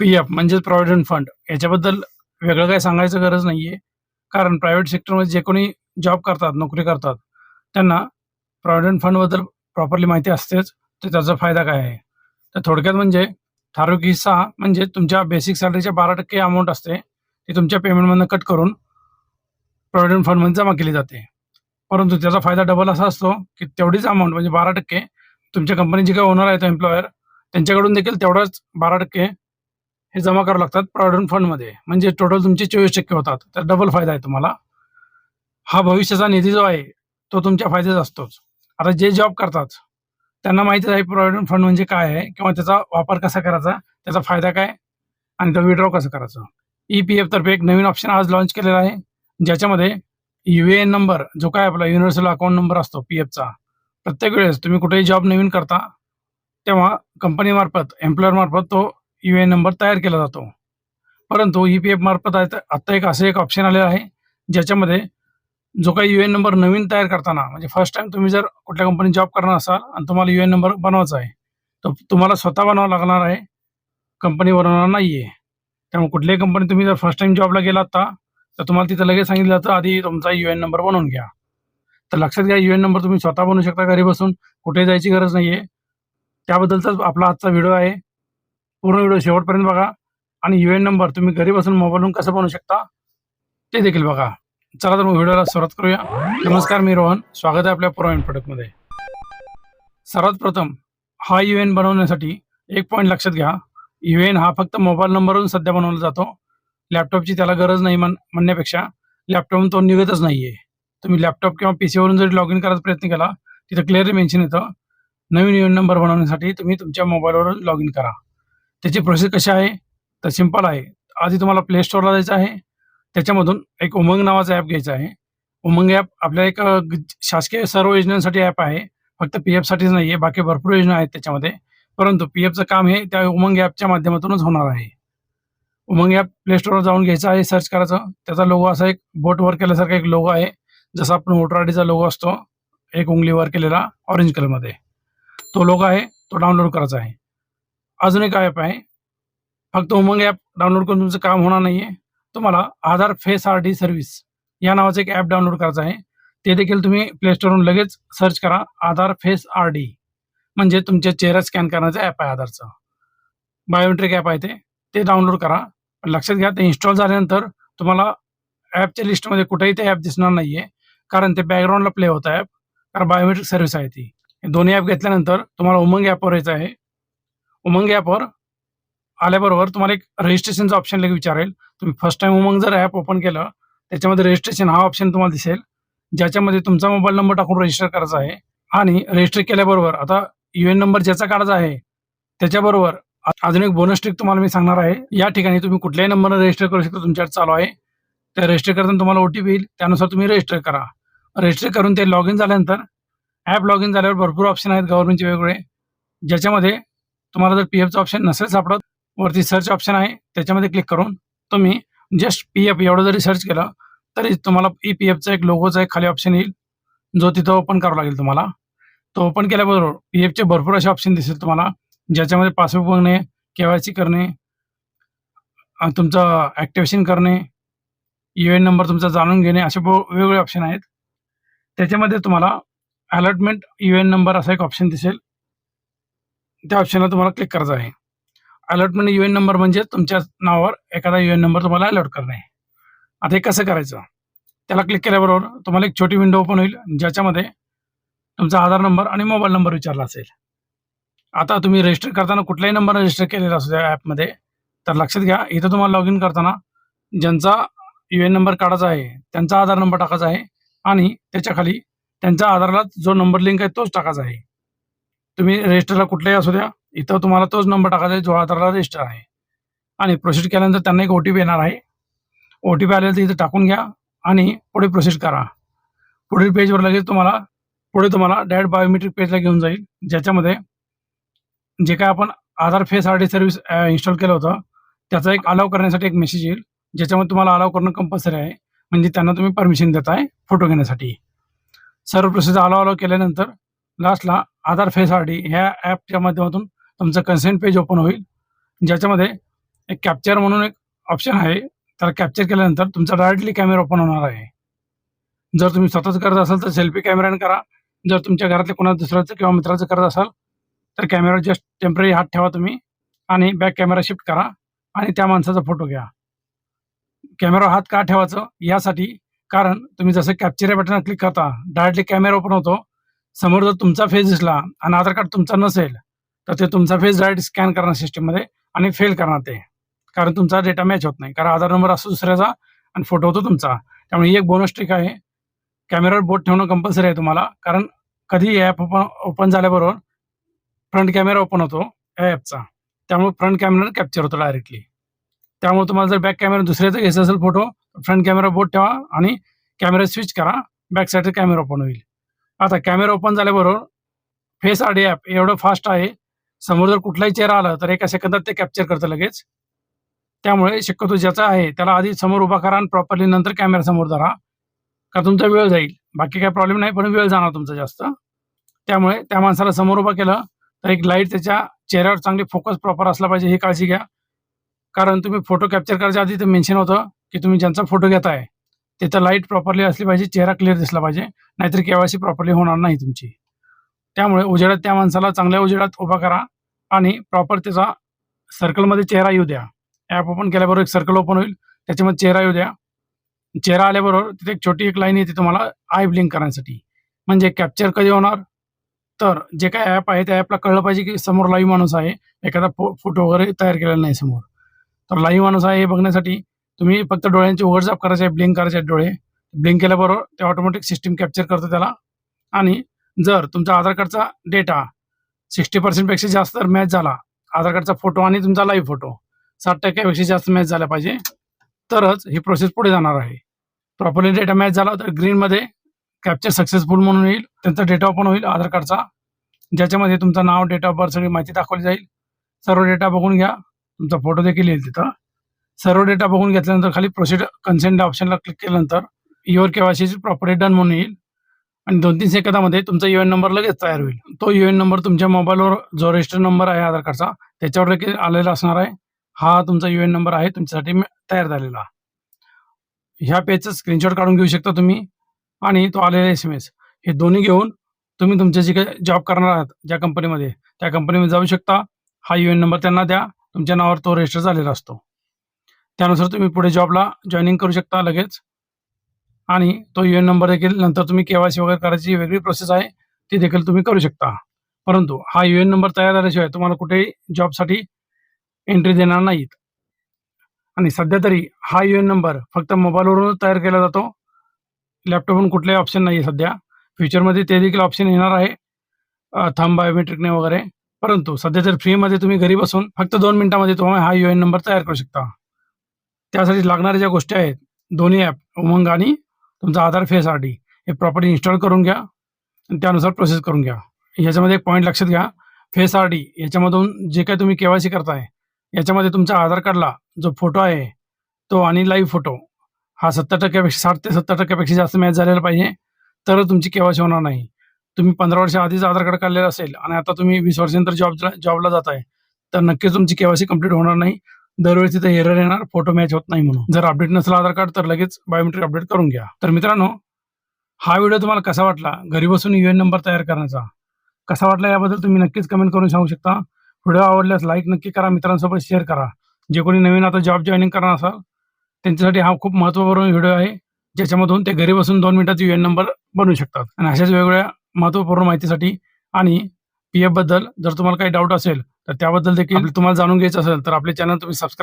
P F म्हणजेच provident fund याच्याबद्दल वेगळं काही सांगायचं गरज नाही आहे कारण प्रायव्हेट सेक्टरमध्ये जे कोणी जॉब करतात नोकरी करतात त्यांना प्रॉव्हिडंट फंडबद्दल प्रॉपरली माहिती असतेच तर त्याचा फायदा काय आहे? तर थोडक्यात म्हणजे ठराविक हिस्सा म्हणजे तुमच्या बेसिक सॅलरीच्या बारा टक्के अमाऊंट असते ती तुमच्या पेमेंटमधनं कट करून प्रॉव्हिडंट फंडमध्ये जमा केली जाते. परंतु त्याचा फायदा डबल असा असतो की तेवढीच अमाऊंट म्हणजे बारा टक्के तुमच्या कंपनीचे काही ओनर आहेत एम्प्लॉयर त्यांच्याकडून देखील तेवढाच बारा टक्के हे जमा करावं लागतात प्रॉव्हिडंट फंडमध्ये. म्हणजे टोटल तुमचे चोवीस टक्के होतात. तर डबल फायदा आहे तुम्हाला. हा भविष्याचा निधी जो आहे तो तुमच्या फायद्याचा असतोच. आता जे जॉब करतात त्यांना माहितीच आहे प्रॉव्हिडंट फंड म्हणजे काय आहे किंवा त्याचा वापर कसा करायचा त्याचा फायदा काय आणि तो विड्रॉ कसं करायचं. ई पी एफ तर्फे एक नवीन ऑप्शन आज लॉन्च केलेला आहे. ज्याच्यामध्ये यू ए एन नंबर जो काय आपला युनिव्हर्सल अकाउंट नंबर असतो पी एफचा प्रत्येक वेळेस तुम्ही कुठेही जॉब नवीन करता तेव्हा कंपनीमार्फत एम्प्लॉयरमार्फत तो यू ए एन नंबर तयार केला जातो. परंतु ई पी एफ मार्फत आता आत्ता एक असं एक ऑप्शन आलेलं आहे ज्याच्यामध्ये जो काही यू एन नंबर नवीन तयार करताना म्हणजे फर्स्ट टाइम तुम्ही जर कुठल्या कंपनीत जॉब करणार असाल आणि तुम्हाला यू एन नंबर बनवायचा आहे तर तुम्हाला स्वतः बनवावा लागणार आहे. कंपनी बनवणार नाही आहे त्यामुळे कुठल्याही कंपनी तुम्ही जर फर्स्ट टाइम जॉबला गेलात आता तर तुम्हाला तिथं लगेच सांगितलं जातं आधी तुमचा यू एन नंबर बनवून घ्या. तर लक्षात घ्या यू एन नंबर तुम्ही स्वतः बनवू शकता घरी बसून कुठे जायची गरज नाही आहे त्याबद्दलचाच आपला आजचा व्हिडिओ आहे. पूर्ण व्हिडिओ शेवटपर्यंत बघा. आणि यू एन नंबर तुम्ही घरी बसून मोबाईलवरून कसं बनवू शकता ते देखील बघा. चला तर मग व्हिडिओला सुरुवात करूया. नमस्कार मी रोहन. स्वागत आहे आपल्या प्रो प्रोडक्टमध्ये सर्वात प्रथम हा यू एन बनवण्यासाठी एक पॉईंट लक्षात घ्या. यू एन हा फक्त मोबाईल नंबरवरून सध्या बनवला जातो. लॅपटॉपची त्याला गरज नाही म्हण म्हणण्यापेक्षा लॅपटॉपवरून तो निघतच नाही आहे तुम्ही लॅपटॉप किंवा पी सीवरून जरी लॉग इन करायचा प्रयत्न केला तिथं क्लिअरली मेन्शन येतं. नवीन यू एन नंबर बनवण्यासाठी तुम्ही तुमच्या मोबाईलवर लॉग इन करा. त्याची प्रोसेस कशी आहे? तर सिंपल आहे. आधी तुम्हाला प्ले स्टोअरला जायचं आहे. त्याच्यामधून एक उमंग नावाचा ॲप घ्यायचा आहे. उमंग ॲप आपल्या एक शासकीय सर्व योजनांसाठी ॲप आहे. फक्त पी एफसाठीच नाही आहे बाकी भरपूर योजना आहेत त्याच्यामध्ये. परंतु पी एफचं काम हे त्या उमंग ॲपच्या माध्यमातूनच होणार आहे. उमंग ॲप प्ले स्टोअरवर जाऊन घ्यायचं आहे सर्च करायचं. त्याचा लोगो असा एक बोट वर केल्यासारखा एक लोगो आहे. जसा आपण वोटर आयडीचा लोगो असतो एक उंगली वर केलेला ऑरेंज कलरमध्ये तो लोगो आहे तो डाउनलोड करायचा आहे. अजून एक ॲप आहे. फक्त उमंग ॲप डाउनलोड करून तुमचं काम होणार नाही आहे तुम्हाला Aadhaar face R D service या नावाचं एक ॲप डाउनलोड करायचं आहे. ते देखील तुम्ही प्लेस्टोरवरून लगेच सर्च करा आधार फेस आर डी. म्हणजे तुमच्या चेहरा स्कॅन करण्याचं ॲप आहे आधारचं. बायोमेट्रिक ॲप आहे ते. ते डाउनलोड करा. पण लक्षात घ्या ते इन्स्टॉल झाल्यानंतर तुम्हाला ॲपच्या लिस्टमध्ये कुठेही ते ॲप दिसणार नाही आहे कारण ते बॅकग्राऊंडला प्ले होतं ॲप कारण बायोमेट्रिक सर्व्हिस आहे ती. दोन्ही ॲप घेतल्यानंतर तुम्हाला उमंग ॲपवर यायचं आहे. उमंग ॲपवर आल्याबरोबर तुम्हाला एक रजिस्ट्रेशनचा ऑप्शन लगेच विचारेल. तुम्ही फर्स्ट टाइम उमंग जर ॲप ओपन केलं त्याच्यामध्ये रजिस्ट्रेशन हा ऑप्शन तुम्हाला दिसेल. ज्याच्यामध्ये तुमचा मोबाईल नंबर टाकून रजिस्टर करायचा आहे. आणि रजिस्टर केल्याबरोबर आता यू एन नंबर ज्याचा काढायचा आहे त्याच्याबरोबर अजून एक बोनस ट्रिक तुम्हाला मी सांगणार आहे. या ठिकाणी तुम्ही कुठल्याही नंबरनं रजिस्टर करू शकता तुमच्याकडे चालू आहे. त्या रजिस्टर करताना तुम्हाला ओ टी पी येईल. त्यानुसार तुम्ही रजिस्टर करा. रजिस्टर करून ते लॉग इन झाल्यानंतर ॲप लॉग इन झाल्यावर भरपूर ऑप्शन आहेत गव्हर्नमेंटचे वेगवेगळे. ज्याच्यामध्ये तुम्हाला जर पी एफचा ऑप्शन नसेल सापडत वरती सर्च ऑप्शन आहे त्याच्यामध्ये क्लिक करून तुम्ही जस्ट पी एफ एवढं जरी सर्च केलं तरी तुम्हाला ई पी एफचा एक लोगोचा एक खाली ऑप्शन येईल जो तिथं ओपन करावा लागेल तुम्हाला. तो ओपन केल्याबरोबर पी एफचे भरपूर असे ऑप्शन दिसेल तुम्हाला ज्याच्यामध्ये पासबुक बघणे के वाय सी करणे तुमचं ॲक्टिवेशन करणे यू एन नंबर तुमचा जाणून घेणे असे वेगवेगळे ऑप्शन आहेत. त्याच्यामध्ये तुम्हाला अलॉटमेंट यू एन नंबर असा एक ऑप्शन दिसेल. त्या ऑप्शनला तुम्हाला क्लिक करायचं आहे. अलर्टमेंट यू एन नंबर म्हणजे तुमच्या नावावर एखादा यू एन नंबर तुम्हाला अलर्ट करणे आता हे कसं करायचं? त्याला क्लिक केल्याबरोबर तुम्हाला एक छोटी विंडो ओपन होईल ज्याच्यामध्ये तुमचा आधार नंबर आणि मोबाईल नंबर विचारला असेल. आता तुम्ही रजिस्टर करताना कुठलाही नंबर रजिस्टर केलेला असू त्या ॲपमध्ये तर लक्षात घ्या इथं तुम्हाला लॉग इन करताना ज्यांचा यू एन नंबर काढायचा आहे त्यांचा आधार नंबर टाकायचा आहे आणि त्याच्याखाली त्यांच्या आधारला जो नंबर लिंक आहे तोच टाकायचा आहे. तुम्ही रजिस्टरला कुठलाही असू द्या इथं तुम्हाला तोच नंबर टाकायचा आहे जो आधारला रजिस्टर आहे. आणि प्रोसिड केल्यानंतर त्यांना एक ओ टी पी येणार आहे. ओ टी पी आलेलं तर इथं टाकून घ्या आणि पुढे प्रोसीड करा. पुढील पेजवर लगेच तुम्हाला पुढे तुम्हाला डायरेक्ट बायोमेट्रिक पेजला घेऊन जाईल. ज्याच्यामध्ये जे काय आपण Aadhaar face R D service install केलं होतं त्याचा एक अलाव करण्यासाठी एक मेसेज येईल. ज्याच्यामध्ये तुम्हाला अलाव करणं कंपल्सरी आहे. म्हणजे त्यांना तुम्ही परमिशन देताय फोटो घेण्यासाठी. सर्व प्रोसेस अलाव अलाव केल्यानंतर लास्टला आधार फेस आर डी ह्या ॲपच्या माध्यमातून तुमचं कन्सेंट पेज ओपन होईल. ज्याच्यामध्ये एक कॅप्चर म्हणून एक ऑप्शन आहे. त्याला कॅप्चर केल्यानंतर तुमचा डायरेक्टली कॅमेरा ओपन होणार आहे. जर तुम्ही स्वतःच करत असाल तर सेल्फी कॅमेराने करा. जर तुमच्या घरातल्या कोणा दुसऱ्याचं किंवा मित्राचं करत असाल तर कॅमेरा जस्ट टेंपररी हात ठेवा तुम्ही आणि बॅक कॅमेरा शिफ्ट करा आणि त्या माणसाचा फोटो घ्या. कॅमेरा हात का ठेवायचं? यासाठी कारण तुम्ही जसं कॅप्चर या बटन क्लिक करता डायरेक्टली कॅमेरा ओपन होतो. समोर जर तुमचा फेस दिसला आणि आधार कार्ड तुमचा नसेल तर ते तुमचा फेस डायरेक्ट स्कॅन करणार सिस्टीममध्ये आणि फेल करणार ते. कारण तुमचा डेटा मॅच होत नाही. कारण आधार नंबर असतो दुसऱ्याचा आणि फोटो होतो तुमचा. त्यामुळे एक बोनस ट्रिक आहे. कॅमेरावर बोट ठेवणं कंपल्सरी आहे तुम्हाला. कारण कधी ॲप ओपन ओपन झाल्याबरोबर फ्रंट कॅमेरा ओपन होतो या ॲपचा त्यामुळे फ्रंट कॅमेरा कॅप्चर होतो डायरेक्टली त्यामुळे तुम्हाला जर बॅक कॅमेरा दुसऱ्याचा घ्यायचा असेल फोटो फ्रंट कॅमेरा बोट ठेवा आणि कॅमेरा स्विच करा. बॅक साईडचा कॅमेरा ओपन होईल. आता कॅमेरा ओपन झाल्याबरोबर फेस आर डी ॲप एवढं फास्ट आहे. समोर जर कुठलाही चेहरा आला तर एका सेकंदात ते कॅप्चर करतं लगेच. त्यामुळे शक्यतो ज्याचा आहे त्याला आधी समोर उभा करा आणि प्रॉपरली नंतर कॅमेरा समोर धरा. का तुमचा वेळ जाईल. बाकी काही प्रॉब्लेम नाही पण वेळ जाणार तुमचा जास्त. त्यामुळे त्या माणसाला समोर उभा केलं तर एक लाइट त्याच्या चेहऱ्यावर चांगली फोकस प्रॉपर असला पाहिजे ही काळजी घ्या. कारण तुम्ही फोटो कॅप्चर करायच्या आधी ते मेन्शन होतं की तुम्ही ज्यांचा फोटो घेताय तिथं लाइट प्रॉपरली असली पाहिजे चेहरा क्लिअर दिसला पाहिजे नाहीतर केवायसी प्रॉपरली होणार नाही तुमची. त्यामुळे उजेडात त्या माणसाला चांगल्या उजेडात उभा करा आणि प्रॉपर त्याचा सर्कलमध्ये चेहरा येऊ द्या. ॲप ओपन केल्याबरोबर एक सर्कल ओपन होईल त्याच्यामध्ये चेहरा येऊ द्या. चेहरा आल्याबरोबर तिथे एक छोटी एक लाईन येते तुम्हाला आय ब्लिंक करण्यासाठी. म्हणजे कॅप्चर कधी होणार? तर जे काय ॲप आहे त्या ॲपला कळलं पाहिजे की समोर लाईव्ह माणूस आहे. एखादा फो फोटो वगैरे तयार केलेला नाही समोर. तर लाईव्ह माणूस आहे हे बघण्यासाठी तुम्ही फक्त डोळ्यांची उघडझाप करायचे आहे ब्लिंक करायचे आहेत डोळे. ब्लिंक केल्याबरोबर ते ऑटोमॅटिक सिस्टीम कॅप्चर करतं त्याला. आणि जर तुमचा आधार कार्डचा डेटा सिक्स्टी पर्सेंटपेक्षा जास्त तर मॅच झाला आधार कार्डचा फोटो आणि तुमचा लाईव्ह फोटो साठ टक्क्यापेक्षा जास्त मॅच झाला पाहिजे तरच ही प्रोसेस पुढे जाणार आहे. प्रॉपरली डेटा मॅच झाला तर ग्रीनमध्ये कॅप्चर सक्सेसफुल म्हणून येईल त्यांचा डेटा ओपन होईल आधार कार्डचा ज्याच्यामध्ये तुमचं नाव डेट ऑफ बर्थ सगळी माहिती दाखवली जाईल. सर्व डेटा बघून घ्या तुमचा फोटो देखील येईल तिथं. सर्व डेटा बघून घेतल्यानंतर खाली प्रोसिड कन्सेंट ऑप्शनला क्लिक केल्यानंतर युअर केवायसीची प्रॉपर्टी डन म्हणून येईल. आणि दोन तीन सेकंदामध्ये तुमचा यू एन नंबर लगेच तयार होईल. तो यू एन नंबर तुमच्या मोबाईलवर जो रजिस्टर नंबर आहे आधार कार्डचा त्याच्यावर देखील आलेला असणार आहे. हा तुमचा यू एन नंबर आहे तुमच्यासाठी तयार झालेला. ह्या पेजचं स्क्रीनशॉट काढून घेऊ शकता तुम्ही आणि तो आलेला एस एम एस हे दोन्ही घेऊन तुम्ही तुमचे जे काही जॉब करणार आहात ज्या कंपनीमध्ये त्या कंपनीमध्ये जाऊ शकता. हा यू एन नंबर त्यांना द्या. तुमच्या नावावर तो रजिस्टर झालेला असतो. त्यानुसार तुम्ही पुढे जॉबला जॉईनिंग करू शकता लगेच. आणि तो यू एन नंबर देखील नंतर तुम्ही केवायसी वगैरे करायची वेगळी प्रोसेस आहे ती देखील तुम्ही करू शकता. परंतु हा यू एन नंबर तयार झाल्याशिवाय तुम्हाला कुठेही जॉबसाठी एंट्री देणार नाहीत. आणि सध्या तरी हा यू एन नंबर फक्त मोबाईलवरूनच तयार केला जातो. लॅपटॉपवरून कुठलाही ऑप्शन नाही आहे सध्या फ्युचरमध्ये ते देखील ऑप्शन येणार आहे. थंब बायोमेट्रिकने वगैरे. परंतु सध्या तर फ्रीमध्ये तुम्ही घरी बसून फक्त दोन मिनिटामध्ये तुम्हाला हा यू एन नंबर तयार करू शकता. त्यासाठी लागणाऱ्या ज्या गोष्टी आहेत दोन्ही ॲप उमंग आणि तुमचा आधार फेस आर डी हे प्रॉपर्टी इन्स्टॉल करून घ्या आणि त्यानुसार प्रोसेस करून घ्या. याच्यामध्ये एक पॉईंट लक्षात घ्या. फेस आर डी याच्यामधून जे काही तुम्ही के वाय सी करताय याच्यामध्ये तुमचा आधार कार्डला जो फोटो आहे तो आणि लाईव्ह फोटो हा सत्तर टक्क्यापेक्षा साठ ते सत्तर टक्क्यापेक्षा जास्त मॅच झालेला पाहिजे तर तुमची केवायसी होणार नाही. तुम्ही पंधरा वर्ष आधीच आधार कार्ड काढलेलं असेल आणि आता तुम्ही वीस वर्षानंतर जॉब जॉबला जात आहे तर नक्कीच तुमची केवायसी कंप्लीट होणार नाही. दरवेळी तिथे एरर येणार फोटो मॅच होत नाही म्हणून. जर अपडेट नसला आधार कार्ड तर लगेच बायोमेट्रिक अपडेट करून घ्या. तर मित्रांनो हा व्हिडिओ तुम्हाला कसा वाटला? घरी बसून यू एन नंबर तयार करण्याचा. कसा वाटला याबद्दल तुम्ही नक्कीच कमेंट करून सांगू शकता. व्हिडिओ आवडल्यास लाईक नक्की करा मित्रांसोबत शेअर करा. जे कोणी नवीन आता जॉब जॉईनिंग करणार असाल त्यांच्यासाठी हा खूप महत्त्वपूर्ण व्हिडिओ आहे. ज्याच्यामधून ते घरी बसून दोन मिनिटात यू एन नंबर बनवू शकतात. आणि अशाच वेगवेगळ्या महत्त्वपूर्ण माहितीसाठी आणि पी एफबद्दल जर तुम्हाला काही डाऊट असेल तर त्याबद्दल देखील तुम्हाला जाणून घ्यायचं असेल तर आपले चॅनल तुम्ही सबस्क्राईब